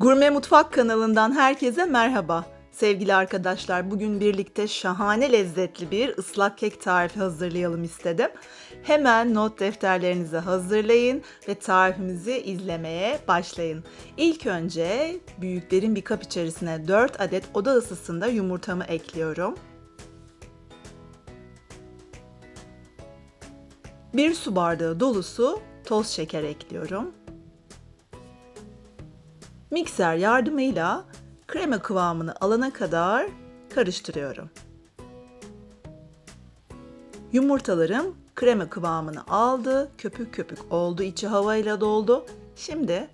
Gurme Mutfak kanalından herkese merhaba. Sevgili arkadaşlar, bugün birlikte şahane lezzetli bir ıslak kek tarifi hazırlayalım istedim. Hemen not defterlerinizi hazırlayın ve tarifimizi izlemeye başlayın. İlk önce büyüklerin bir kap içerisine 4 adet oda ısısında yumurtamı ekliyorum. 1 su bardağı dolusu toz şeker ekliyorum. Mikser yardımıyla krema kıvamını alana kadar karıştırıyorum. Yumurtalarım krema kıvamını aldı, köpük köpük oldu, içi havayla doldu. Şimdi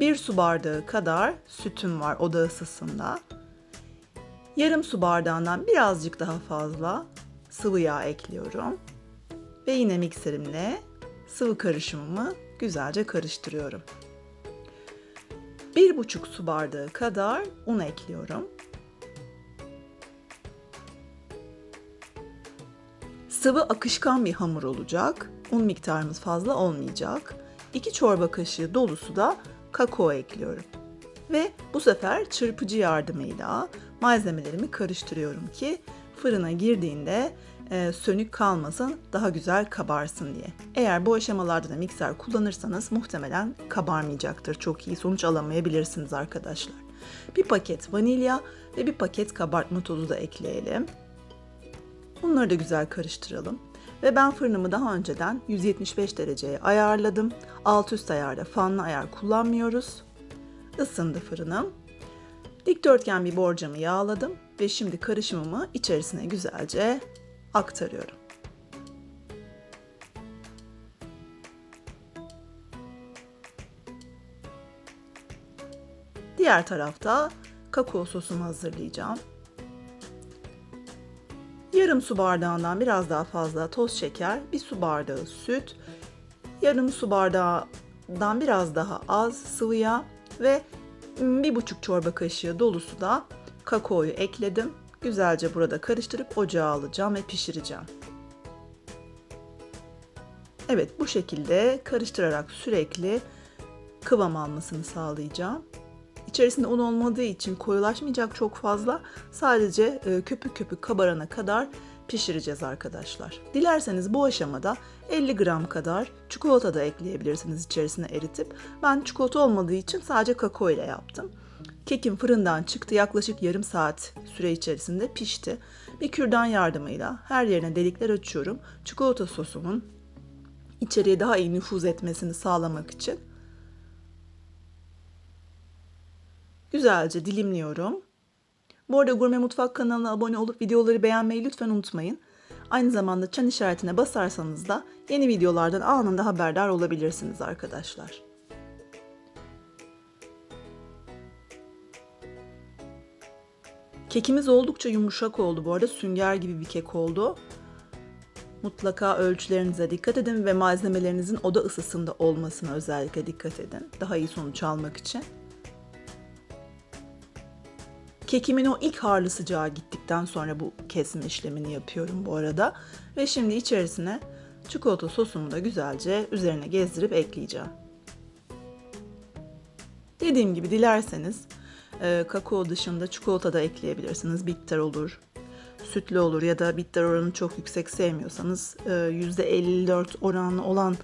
bir su bardağı kadar sütüm var oda ısısında. Yarım su bardağından birazcık daha fazla sıvı yağ ekliyorum. Ve yine mikserimle sıvı karışımımı güzelce karıştırıyorum. Bir buçuk su bardağı kadar un ekliyorum. Sıvı akışkan bir hamur olacak. Un miktarımız fazla olmayacak. 2 çorba kaşığı dolusu da kakao ekliyorum. Ve bu sefer çırpıcı yardımıyla malzemelerimi karıştırıyorum ki fırına girdiğinde e, sönük kalmasın, daha güzel kabarsın diye. Eğer bu aşamalarda da mikser kullanırsanız muhtemelen kabarmayacaktır. Çok iyi sonuç alamayabilirsiniz arkadaşlar. Bir paket vanilya ve bir paket kabartma tozu da ekleyelim. Bunları da güzel karıştıralım. Ve ben fırınımı daha önceden 175 dereceye ayarladım. Alt üst ayarda fanlı ayar kullanmıyoruz. Isındı fırınım. Dikdörtgen bir borcamı yağladım ve şimdi karışımımı içerisine güzelce aktarıyorum. Diğer tarafta kakao sosumu hazırlayacağım. Yarım su bardağından biraz daha fazla toz şeker, bir su bardağı süt, yarım su bardağından biraz daha az sıvı yağ ve bir buçuk çorba kaşığı dolusu da kakaoyu ekledim. Güzelce burada karıştırıp ocağa alacağım ve pişireceğim. Evet bu şekilde karıştırarak sürekli kıvam almasını sağlayacağım. İçerisinde un olmadığı için koyulaşmayacak çok fazla. Sadece e, köpük köpük kabarana kadar pişireceğiz arkadaşlar. Dilerseniz bu aşamada 50 gram kadar çikolata da ekleyebilirsiniz içerisine eritip. Ben çikolata olmadığı için sadece kakao ile yaptım. Kekim fırından çıktı yaklaşık yarım saat süre içerisinde pişti. Bir kürdan yardımıyla her yerine delikler açıyorum. Çikolata sosumun içeriye daha iyi nüfuz etmesini sağlamak için. Güzelce dilimliyorum. Bu arada Gurme Mutfak kanalına abone olup videoları beğenmeyi lütfen unutmayın. Aynı zamanda çan işaretine basarsanız da yeni videolardan anında haberdar olabilirsiniz arkadaşlar. Kekimiz oldukça yumuşak oldu bu arada. Sünger gibi bir kek oldu. Mutlaka ölçülerinize dikkat edin ve malzemelerinizin oda ısısında olmasına özellikle dikkat edin. Daha iyi sonuç almak için. Kekimin o ilk harlı sıcağı gittikten sonra bu kesme işlemini yapıyorum bu arada. Ve şimdi içerisine çikolata sosumu da güzelce üzerine gezdirip ekleyeceğim. Dediğim gibi dilerseniz e, kakao dışında çikolata da ekleyebilirsiniz. Bitter olur, sütlü olur ya da bitter oranı çok yüksek sevmiyorsanız e, %54 oranlı olan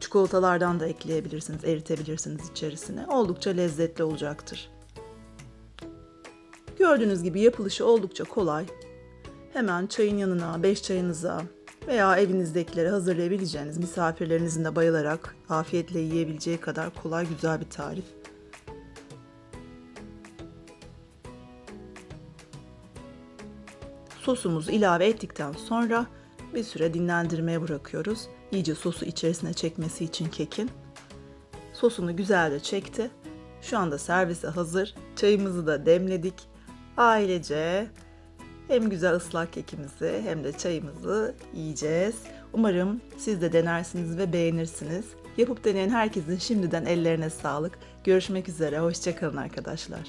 çikolatalardan da ekleyebilirsiniz, eritebilirsiniz içerisine. Oldukça lezzetli olacaktır. Gördüğünüz gibi yapılışı oldukça kolay. Hemen çayın yanına, beş çayınıza veya evinizdekilere hazırlayabileceğiniz misafirlerinizin de bayılarak afiyetle yiyebileceği kadar kolay güzel bir tarif. Sosumuzu ilave ettikten sonra bir süre dinlendirmeye bırakıyoruz. İyice sosu içerisine çekmesi için kekin. Sosunu güzelce çekti. Şu anda servise hazır. Çayımızı da demledik. Ailece hem güzel ıslak kekimizi hem de çayımızı yiyeceğiz. Umarım siz de denersiniz ve beğenirsiniz. Yapıp deneyen herkesin şimdiden ellerine sağlık. Görüşmek üzere, hoşçakalın arkadaşlar.